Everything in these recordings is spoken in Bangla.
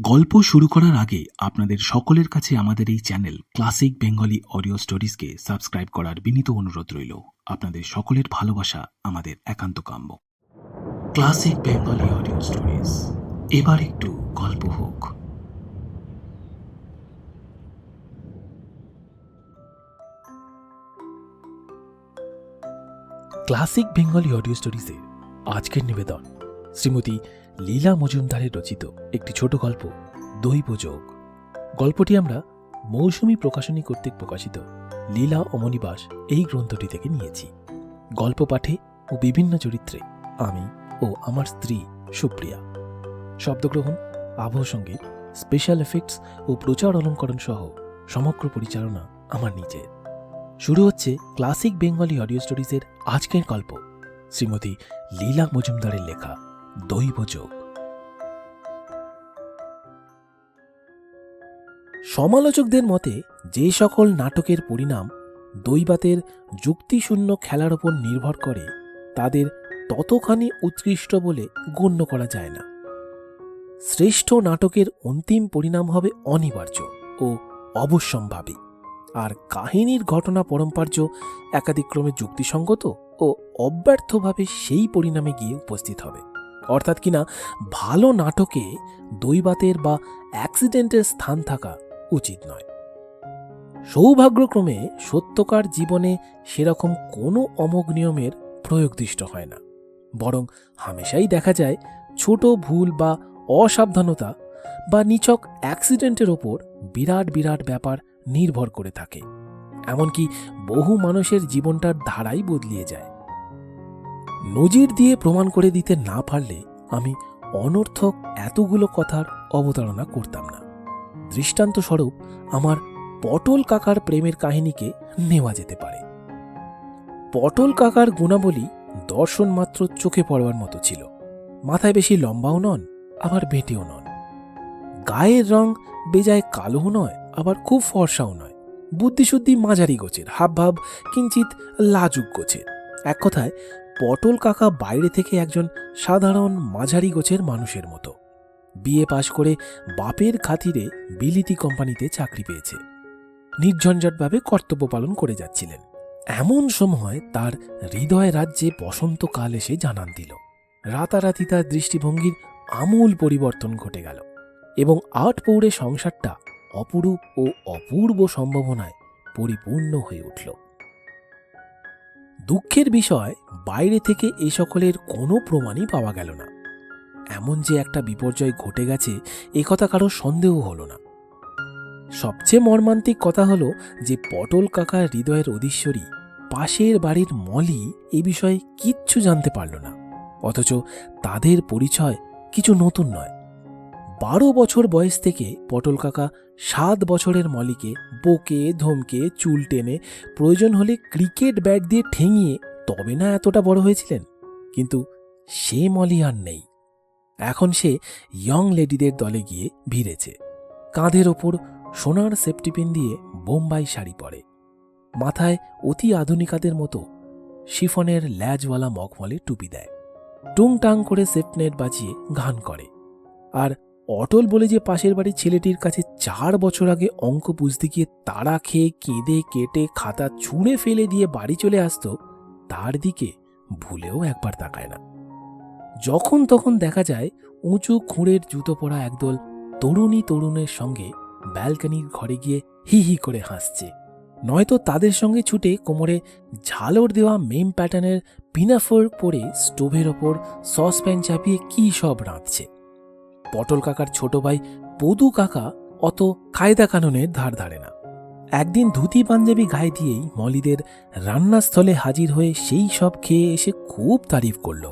গল্প শুরু করার আগে আপনাদের সকলের কাছে আমাদের এই চ্যানেল ক্লাসিক বেঙ্গলি অডিও স্টোরিজকে সাবস্ক্রাইব করার বিনীত অনুরোধ রইল। আপনাদের সকলের ভালোবাসা, আমাদের একান্ত কাম্য। ক্লাসিক বেঙ্গলি অডিও স্টোরিজ, এবার একটু গল্প হোক। ক্লাসিক বেঙ্গলি অডিও স্টোরিজে আজকের নিবেদন শ্রীমতী লীলা মজুমদারের রচিত একটি ছোট গল্প দৈবযোগ গল্পটি আমরা মৌসুমি প্রকাশনী কর্তৃক প্রকাশিত লীলা অমনিবাস এই গ্রন্থটি থেকে নিয়েছি। গল্প পাঠে ও বিভিন্ন চরিত্রে আমি ও আমার স্ত্রী সুপ্রিয়া। শব্দগ্রহণ, আবহ সংগীত স্পেশাল এফেক্টস ও প্রচার অলঙ্করণ সহ সমগ্র পরিচালনা আমার নিজের। শুরু হচ্ছে ক্লাসিক বেঙ্গলি অডিও স্টোরিজের আজকের গল্প, শ্রীমতী লীলা মজুমদারের লেখা। দৈবযোগ সমালোচকদের মতে, যে সকল নাটকের পরিণাম দৈবাতের যুক্তিশূন্য খেলার ওপর নির্ভর করে, তাদের ততখানি উৎকৃষ্ট বলে গণ্য করা যায় না। শ্রেষ্ঠ নাটকের অন্তিম পরিণাম হবে অনিবার্য ও অবশ্যম্ভাবী। আর কাহিনীর ঘটনা পরম্পার্য একাধিক্রমে যুক্তিসঙ্গত ও অব্যর্থভাবে সেই পরিণামে গিয়ে উপস্থিত হবে। অর্থাৎ কিনা ভালো নাটকে দৈবাতের বা অ্যাক্সিডেন্টের স্থান থাকা উচিত নয়। সৌভাগ্যক্রমে সত্যকার জীবনে সেরকম কোনো অমোঘ নিয়মের প্রয়োগ দৃষ্ট হয় না। বরং হামেশাই দেখা যায়, ছোট ভুল বা অসাবধানতা বা নিছক অ্যাক্সিডেন্টের ওপর বিরাট বিরাট ব্যাপার নির্ভর করে থাকে। এমনকি বহু মানুষের জীবনটার ধারাই বদলিয়ে যায়। নজির দিয়ে প্রমাণ করে দিতে না পারলে আমি অনর্থক এতগুলো কথার অবতারণা করতাম না। দৃষ্টান্ত স্বরূপ আমার পটল কাকার প্রেমের কাহিনীকে নেওয়া যেতে পারে। পটল কাকার গুণাবলী দর্শন মাত্র চোখে পড়বার মতো ছিল। মাথায় বেশি লম্বাও নন, আবার বেটেও নন। গায়ের রং বেজায় কালোও নয়, আবার খুব ফর্সাও নয়। বুদ্ধিশুদ্ধি মাঝারি গোছের, হাবভাব কিঞ্চিত লাজুক গোছের। এক কথায় পটল কাকা বাইরে থেকে একজন সাধারণ মাঝারি গোছের মানুষের মতো। বিয়ে পাশ করে বাপের খাতিরে বিলিতি কোম্পানিতে চাকরি পেয়েছে। নির্ঝঞ্ঝটভাবে কর্তব্য পালন করে যাচ্ছিলেন। এমন সময় তার হৃদয় রাজ্যে বসন্তকাল এসে জানান দিল। রাতারাতি তার দৃষ্টিভঙ্গির আমূল পরিবর্তন ঘটে গেল এবং আট পৌড়ে সংসারটা অপরূপ ও অপূর্ব সম্ভাবনায় পরিপূর্ণ হয়ে উঠল। দুঃখের বিষয়, বাইরে থেকে এ সকলের কোনো প্রমাণই পাওয়া গেল না। এমন যে একটা বিপর্যয় ঘটে গেছে, এ কথা কারও সন্দেহ হলো না। সবচেয়ে মর্মান্তিক কথা হলো যে পটল কাকার হৃদয়ের অধীশ্বরী পাশের বাড়ির মলি এ বিষয়ে কিচ্ছু জানতে পারল না। অথচ তাদের পরিচয় কিছু নতুন নয়। বারো বছর বয়স থেকে পটল কাকা সাত বছরের মলিকে বকে, ধমকে, চুল টেনে, প্রয়োজন হলে ক্রিকেট ব্যাট দিয়ে ঠেঙিয়ে তবে না এতটা বড় হয়েছিলেন। কিন্তু সে মলি আর নেই। এখন সে ইয়ং লেডিদের দলে গিয়ে ভিড়েছে। কাঁধের ওপর সোনার সেফটিপিন দিয়ে বোম্বাই শাড়ি পরে। মাথায় অতি আধুনিকাদের মতো শিফনের ল্যাজওয়ালা মখমলে টুপি দেয়। টুংটাং করে সেফনেট বাজিয়ে গান করে। আর অটল বলে যে পাশের বাড়ির ছেলেটির কাছে চার বছর আগে অঙ্ক বুঝতে গিয়ে তাড়া খেয়ে কেঁদে কেটে খাতা ছুঁড়ে ফেলে দিয়ে বাড়ি চলে আসতো, তার দিকে ভুলেও একবার তাকায় না। যখন তখন দেখা যায় উঁচু খুঁড়ের জুতো পরা একদল তরুণী তরুণের সঙ্গে ব্যালকনির ঘরে গিয়ে হি হি করে হাসছে। নয়তো তাদের সঙ্গে ছুটে কোমরে ঝালর দেওয়া মেম প্যাটার্নের পিনাফোর পরে স্টোভের ওপর সসপ্যান চাপিয়ে কী সব রাঁধছে। পটল কাকার ছোট ভাই পদু কাকা অত কায়দা কানুনের ধার ধারে না। একদিন ধুতি পাঞ্জাবি গায়ে দিয়েই মলিদের রান্নাস্থলে হাজির হয়ে সেই সব খেয়ে এসে খুব তারিফ করল।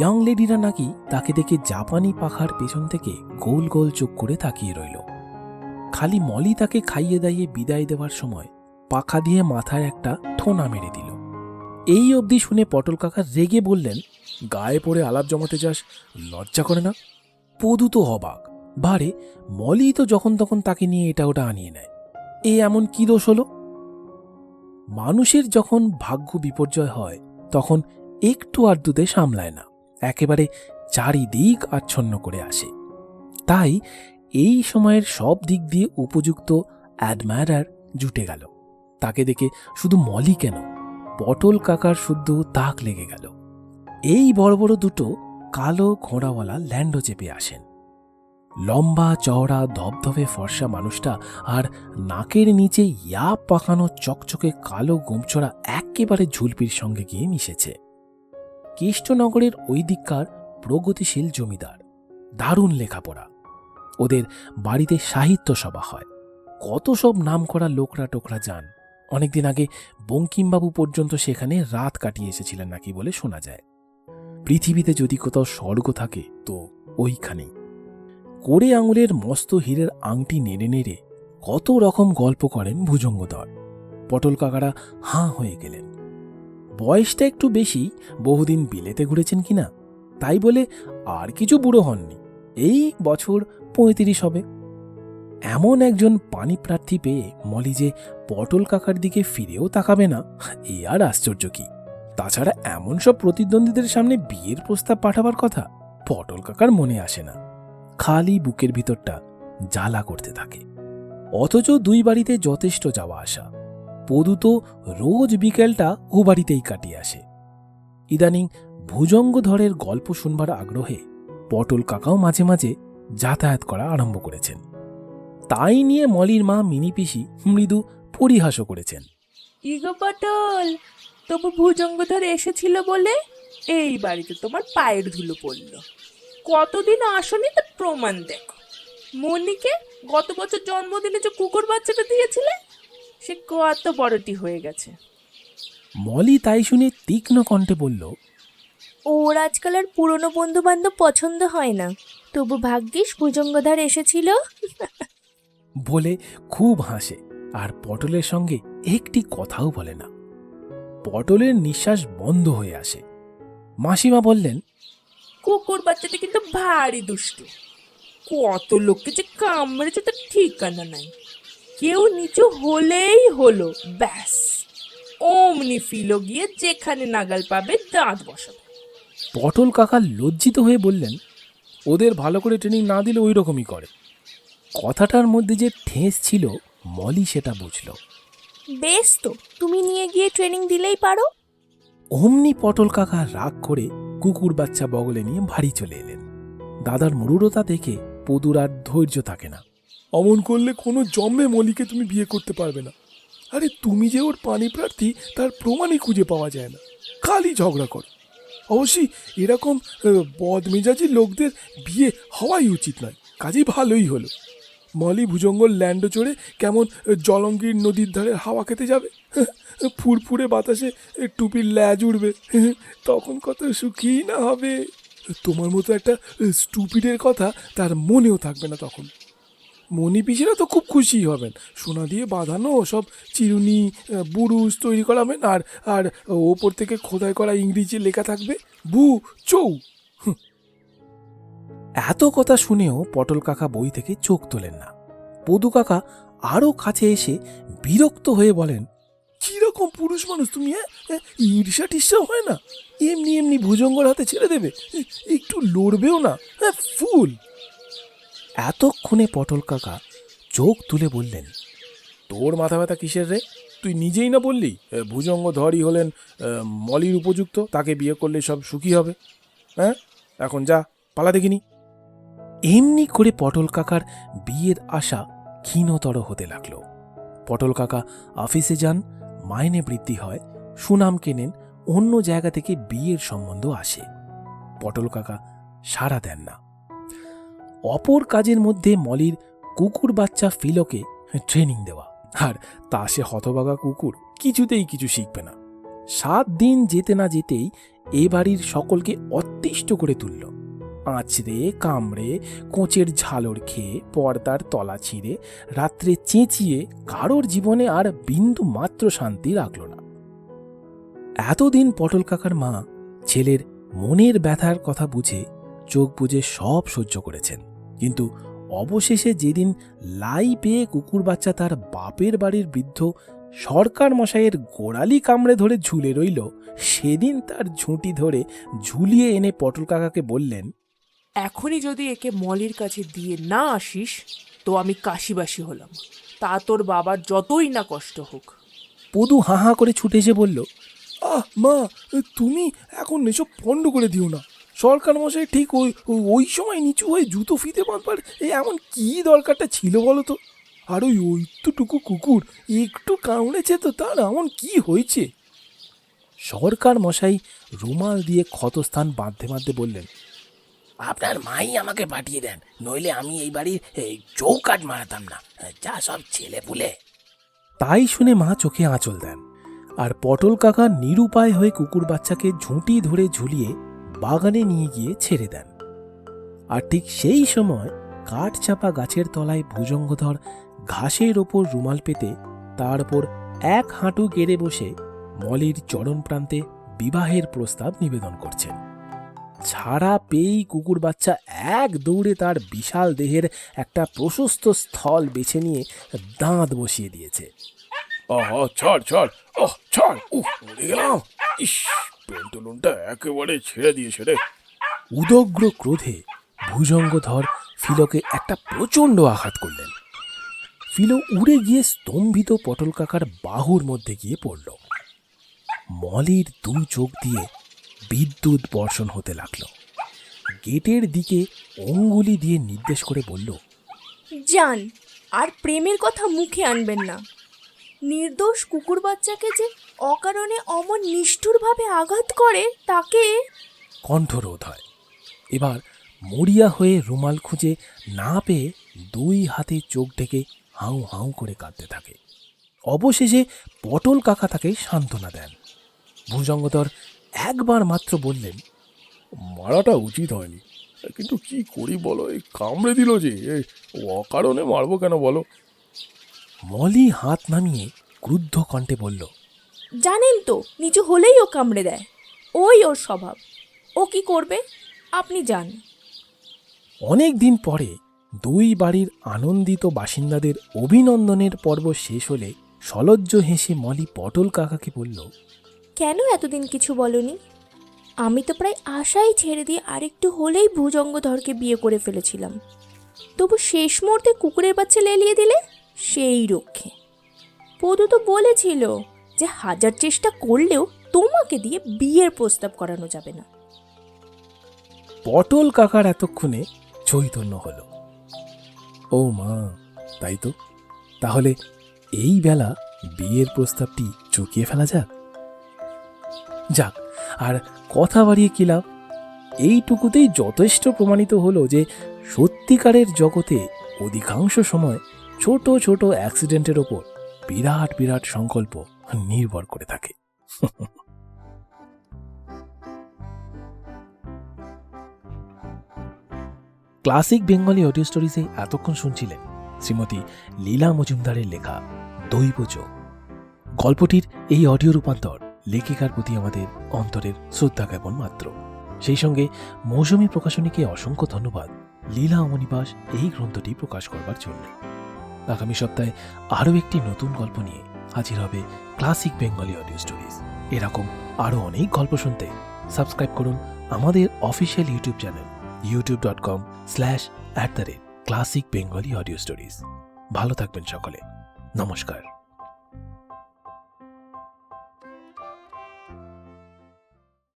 ইয়ং লেডিরা নাকি তাকে দেখে জাপানি পাখার পেছন থেকে গোল গোল চোখ করে তাকিয়ে রইল। খালি মলি তাকে খাইয়ে দাইয়ে বিদায় দেওয়ার সময় পাখা দিয়ে মাথায় একটা ঠোনা মেরে দিল। এই অবধি শুনে পটল কাকা রেগে বললেন, গায়ে পড়ে আলাপ জমাতে যাস, লজ্জা করে না? পদু তো অবাক। বারে মলি তো যখন তখন তাকে নিয়ে এটা ওটা আনিয়ে নেয়। এ এমন কি দোষ হলো? মানুষের যখন ভাগ্য বিপর্যয় হয়, তখন একটু আর্দুতে সামলায় না। একেবারে চারিদিক আচ্ছন্ন করে আসে। তাই এই সময়ের সব দিক দিয়ে উপযুক্ত অ্যাডমায়ারার জুটে গেল। তাকে দেখে শুধু মলি কেন, পটল কাকার শুদ্ধ তাক লেগে গেল। এই বড় বড় দুটো কালো ঘোড়াওয়ালা ল্যান্ডো চেপে আসেন। লম্বা, চওড়া, ধবধবে ফর্সা মানুষটা আর নাকের নিচে ইয়া পাকানো চকচকে কালো গোমছড়া একেবারে ঝুলপির সঙ্গে গিয়ে মিশেছে। কৃষ্ণনগরের ওই দিককার প্রগতিশীল জমিদার, দারুণ লেখাপড়া। ওদের বাড়িতে সাহিত্য সভা হয়। কত সব নাম করা লোকরা টোকরা যান। অনেকদিন আগে বঙ্কিমবাবু পর্যন্ত সেখানে রাত কাটিয়ে এসেছিলেন নাকি বলে শোনা যায়। পৃথিবীতে যদি কোথাও স্বর্গ থাকে, তো ওইখানেই। কোড়ে আঙুলের মস্ত হীরের আংটি নেড়ে নেড়ে কত রকম গল্প করেন ভুজঙ্গধর। পটল কাকারা হাঁ হয়ে গেলেন। বয়সটা একটু বেশি, বহুদিন বিলেতে ঘুরেছেন কিনা? তাই বলে আর কিছু বুড়ো হননি। এই বছর পঁয়ত্রিশ হবে। এমন একজন পানি প্রার্থী পেয়ে মলি যে পটল কাকার দিকে ফিরেও তাকাবে না, এ আর আশ্চর্য কি। তাছাড়া এমন সব প্রতিদ্বন্দ্বীদের সামনে বিয়ের প্রস্তাব পাঠাবার কথা পটল কাকার মনে আসে না। খালি বুকের ভিতরটা জ্বালা করতে থাকে। অথচ দুই বাড়িতে যথেষ্ট যাওয়া আসা। পদু তো রোজ বিকেলটা ও বাড়িতেই কাটিয়ে আসে। ইদানিং ভুজঙ্গধরের গল্প শুনবার আগ্রহে পটল কাকাও মাঝে মাঝে যাতায়াত করা আরম্ভ করেছেন। তাই নিয়ে মলির মা, মিনি পিসি, মৃদু পরিহাসও করেছেন। ইগো পটল তবু ভুজঙ্গ ধরে এসেছিল বলে এই বাড়িতে তোমার পায়ের ধুলো পড়ল। কতদিন আসনি তার প্রমাণ দেখো। মনিকে গত বছর জন্মদিনে যে কুকুর বাচ্চাটা দিয়েছিলে সে কত বড়টি হয়ে গেছে। মলি তাই শুনে তীক্ষ্ণ কণ্ঠে বলল ওর আজকাল আর পুরনো বন্ধু বান্ধব পছন্দ হয় না। তবু ভাগ্যিস ভুজঙ্গধার এসেছিল। বলে খুব হাসে আর পটলের সঙ্গে একটি কথাও বলে না। পটলের নিঃশ্বাস বন্ধ হয়ে আসে। মাসিমা বললেন কুকুর বাচ্চাটা কিন্তু ভারী দুষ্টু। কত লোককে যে কামড়েছে তার ঠিকানা নাই। কেউ নিচু হলেই হলো ব্যাস। অমনি ফিলো গিয়ে যেখানে নাগাল পাবে দাঁত বসাবে। পটল কাকা লজ্জিত হয়ে বললেন ওদের ভালো করে ট্রেনিং না দিলে ওই রকমই করে। কথাটার মধ্যে যে ঠেস ছিল মলি সেটা বুঝল। বেশ তো তুমি নিয়ে গিয়ে ট্রেনিং দিলেই পারো। অমনি পটল কাকা রাগ করে কুকুর বাচ্চা বগলে নিয়ে ভারী চলে এলেন। দাদার মরুরতা দেখে পদুর আর ধৈর্য থাকে না। অমন করলে কোনো জন্মে মলিকে তুমি বিয়ে করতে পারবে না। আরে তুমি যে ওর পানি প্রার্থী তার প্রমাণই খুঁজে পাওয়া যায় না। খালি ঝগড়া করো। অবশ্যই এরকম বদমেজাজি লোকদের বিয়ে হওয়াই উচিত নয় কাজেই ভালোই হলো। মলি ভুজঙ্গল ল্যান্ডো চড়ে কেমন জলঙ্গির নদীর ধারে হাওয়া খেতে যাবে? ফুরফুরে বাতাসে টুপির ল্যাজ উড়বে। তখন কত সুখী না হবে। তোমার মতো একটা স্টুপিডের কথা তার মনেও থাকবে না তখন। মনি পিসিরা তো খুব খুশি হবেন। সোনা দিয়ে বাঁধানো সব চিরুনি বুরুজ তৈরি করাবেন আর আর ওপর থেকে খোদাই করা ইংরেজি লেখা থাকবে, বু, চৌ। এত কথা শুনেও পটল কাকা বই থেকে চোখ তোলেন না। পদু কাকা আরও কাছে এসে বিরক্ত হয়ে বলেন কীরকম পুরুষ মানুষ তুমি হ্যাঁ? ঈর্ষা টির্ষা হয় না? এমনি এমনি ভুজঙ্গর হাতে ছেড়ে দেবে একটু লড়বেও না হ্যাঁ ফুল? এতক্ষণে পটল কাকা চোখ তুলে বললেন, তোর মাথা ব্যথা কিসের রে? তুই নিজেই না বললি ভুজঙ্গ ধরই হলেন মলির উপযুক্ত, তাকে বিয়ে করলে সব সুখী হবে হ্যাঁ? এখন যা, পালা দেখিনি। এমনি করে পটল কাকার বিয়ের আশা ক্ষীণতর হতে লাগল। পটল কাকা অফিসে যান, মাইনে বৃদ্ধি হয়, সুনাম কেনেন, অন্য জায়গা থেকে বিয়ের সম্বন্ধ আসে। পটল কাকা সাড়া দেন না। অপর কাজের মধ্যে মলির কুকুর বাচ্চা ফিলোকে ট্রেনিং দেওয়া। আর তা সে হতবাগা কুকুর, কিছুতেই কিছু শিখবে না। সাত দিন যেতে না যেতেই এ বাড়ির সকলকে অতিষ্ঠ করে তুলল। আঁচড়ে কামড়ে, কোচের ঝালর খেয়ে পর্দার তলা ছিঁড়ে রাত্রে চেঁচিয়ে কারোর জীবনে আর বিন্দু মাত্র শান্তি রাখল না। এতদিন পটল কাকার মা ছেলের মনের ব্যথার কথা বুঝে চোখ বুঝে সব সহ্য করেছেন। কিন্তু অবশেষে যেদিন লাই পেয়ে কুকুর বাচ্চা তার বাপের বাড়ির বৃদ্ধ সরকার মশাইয়ের গোড়ালি কামড়ে ধরে ঝুলে রইল, সেদিন তার ঝুঁটি ধরে ঝুলিয়ে এনে পটল কাকাকে বললেন এখনই যদি একে মলির কাছে দিয়ে না আসিস, তো আমি কাশিবাসী হলাম। তা তোর বাবার যতই না কষ্ট হোক। পদু হাঁ হাঁ করে ছুটে এসে বলল, আহ, মা, তুমি এখন এসব পণ্ড করে দিও না। সরকার মশাই ঠিক ওই, ওই- সময় নিচু হয়ে জুতো ফিতে বাঁধবার এমন কি দরকারটা ছিল বলো তো? আর ওই ওইটুকু কুকুর একটু কামড়েছে তো তার এমন কি হয়েছে? সরকার মশাই রুমাল দিয়ে ক্ষতস্থান বাঁধতে বাঁধতে বললেন আপনার মাই আমাকে পাঠিয়ে দেন, নইলে আমি এই বাড়ির চৌকাট মারাতাম না। যা সব ছেলে পুলে। তাই শুনে মা চোখে আঁচল দেন, আর পটল কাকা নিরুপায় হয়ে কুকুর বাচ্চাকে ঝুঁটি ধরে ঝুলিয়ে বাগানে নিয়ে গিয়ে ছেড়ে দেন। আর ঠিক সেই সময় কাঠ চাপা গাছের তলায় ভুজঙ্গধর ঘাসের ওপর রুমাল পেতে তার ওপর এক হাঁটু গেড়ে বসে মলির চরণ প্রান্তে বিবাহের প্রস্তাব নিবেদন করছেন। ছাড়া পেয়েই কুকুর বাচ্চা এক দৌড়ে তার বিশাল দেহের একটা প্রশস্ত স্থল বেছে নিয়ে দাঁত বসিয়ে দিয়েছে। আহা ছাড় ছাড় আহ ছাড় উহ মরে গেলাম। ইস পেন্টুলুনটা একেবারে ছেড়ে দিয়েছে রে। উদগ্র ক্রোধে ভুজঙ্গধর ফিলকে একটা প্রচণ্ড আঘাত করলেন। ফিলো উড়ে গিয়ে স্তম্ভিত পটল কাকার বাহুর মধ্যে গিয়ে পড়ল। মলির দু চোখ দিয়ে বিদ্যুৎ বর্ষণ হতে লাগল। গেটের দিকে অঙ্গুলি দিয়ে নির্দেশ করে বলল যান আর প্রেমের কথা মুখে আনবেন না। নির্দোষ কুকুর বাচ্চাকে যে অকারণে অমন নিষ্ঠুরভাবে আঘাত করে তাকে কণ্ঠরোধ হয়। এবার মরিয়া হয়ে রুমাল খুঁজে না পেয়ে দুই হাতে চোখ ঢেকে হাউ হাউ করে কাঁদতে থাকে। অবশেষে পটল কাকা তাকে সান্ত্বনা দেন। ভুজঙ্গধর একবার মাত্র বললেন মারাটা উচিত হয়নি। কিন্তু কি করি বলো এই কামড়ে দিল যে এ, অকারণে মারবো কেন বলো? মলি হাত নামিয়ে ক্রুদ্ধ কণ্ঠে বলল জানেন তো নিচু হলেই ও কামড়ে দেয়। ওই ওর স্বভাব। ও কি করবে? আপনি যান। অনেক দিন পরে দুই বাড়ির আনন্দিত বাসিন্দাদের অভিনন্দনের পর্ব শেষ হলে সলজ্জ হেসে মলি পটল কাকাকে বলল কেন এতদিন কিছু বলনি? আমি তো প্রায় আশাই ছেড়ে দিয়ে আরেকটু হলেই ভুজঙ্গধরকে বিয়ে করে ফেলেছিলাম। তবু শেষ মুহূর্তে কুকুরের বাচ্চা লেলিয়ে দিলে? সেই রক্ষে। পদু তো বলেছিল যে হাজার চেষ্টা করলেও তোমাকে দিয়ে বিয়ের প্রস্তাব করানো যাবে না। পটল কাকার এতক্ষণে চৈতন্য হলো। ও মা, তাই তো? তাহলে এই বেলা বিয়ের প্রস্তাবটি চুকিয়ে ফেলা যাক। যাক, আর কথা বাড়িয়ে কি লাভ? এইটুকুতেই যথেষ্ট প্রমাণিত হলো যে সত্যিকারের জগতে অধিকাংশ সময় ছোট ছোট অ্যাক্সিডেন্টের ওপর বিরাট বিরাট সংকল্প নির্ভর করে থাকে। ক্লাসিক বেঙ্গলি অডিও স্টোরিজে এতক্ষণ শুনছিলেন শ্রীমতী লীলা মজুমদারের লেখা দৈব চোখ গল্পটির এই অডিও রূপান্তর লেখিকার প্রতি আমাদের অন্তরের শ্রদ্ধা জ্ঞাপন মাত্র। সেই সঙ্গে মৌসুমী প্রকাশনীকে অসংখ্য ধন্যবাদ লীলা অমনিবাস এই গ্রন্থটি প্রকাশ করবার জন্য। আগামী সপ্তাহে আরও একটি নতুন গল্প নিয়ে হাজির হবে ক্লাসিক বেঙ্গলি অডিও স্টোরিজ। এরকম আরও অনেক গল্প শুনতে সাবস্ক্রাইব করুন আমাদের official YouTube channel YouTube dot com slash at the rate classic Bengali audio stories ভালো থাকবেন সকলে। নমস্কার।